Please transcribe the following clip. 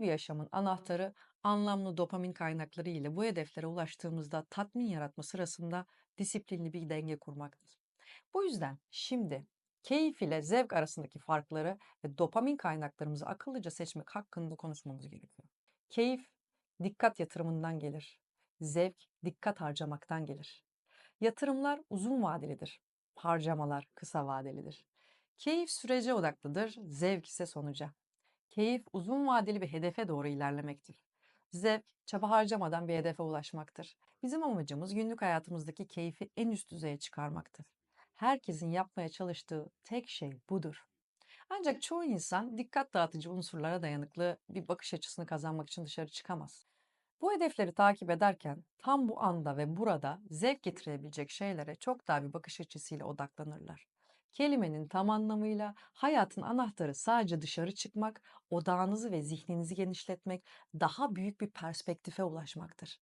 bir yaşamın anahtarı anlamlı dopamin kaynakları ile bu hedeflere ulaştığımızda tatmin yaratma sırasında disiplinli bir denge kurmaktır. Bu yüzden şimdi keyif ile zevk arasındaki farkları ve dopamin kaynaklarımızı akıllıca seçmek hakkında konuşmamız gerekiyor. Keyif dikkat yatırımından gelir. Zevk dikkat harcamaktan gelir. Yatırımlar uzun vadelidir. Harcamalar kısa vadelidir. Keyif sürece odaklıdır, zevk ise sonuca. Keyif uzun vadeli bir hedefe doğru ilerlemektir. Zevk çaba harcamadan bir hedefe ulaşmaktır. Bizim amacımız günlük hayatımızdaki keyfi en üst düzeye çıkarmaktır. Herkesin yapmaya çalıştığı tek şey budur. Ancak çoğu insan dikkat dağıtıcı unsurlara dayanıklı bir bakış açısını kazanmak için dışarı çıkamaz. Bu hedefleri takip ederken tam bu anda ve burada zevk getirebilecek şeylere çok daha bir bakış açısıyla odaklanırlar. Kelimenin tam anlamıyla hayatın anahtarı sadece dışarı çıkmak, odağınızı ve zihninizi genişletmek, daha büyük bir perspektife ulaşmaktır.